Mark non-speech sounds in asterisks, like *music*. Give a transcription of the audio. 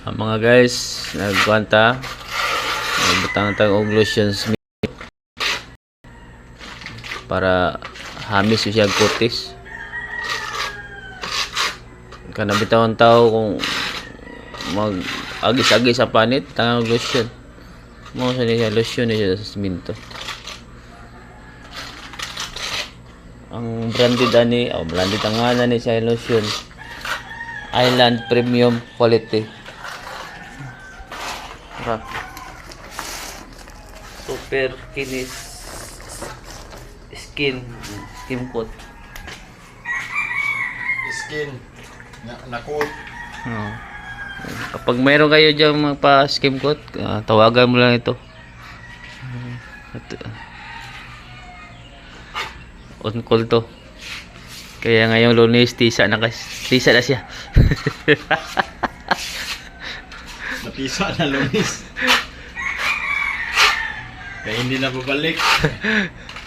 Ah, mga guys, nagkwanta. Nagbutang tag og lotion Smith para hamis siya ang kutis. Kana bitawon tao kung mag agis-agis sa panit, tangang lotion. Mo sa niya lotion niya sa siminto. Ang branded ani, oh branded ang ngalan ni siya lotion. Island Premium Quality. Ha. Super kinis skin skin coat. Skin. Na, nakot. Oh. Kapag mayroon kayo diyan magpa skin coat, ah, tawagan mo lang ito. At, ah, on call to. Kaya ngayong lunes, tisa na, tisa na siya. *laughs* Napisa na lumis. *laughs* Kaya hindi na babalik. *laughs*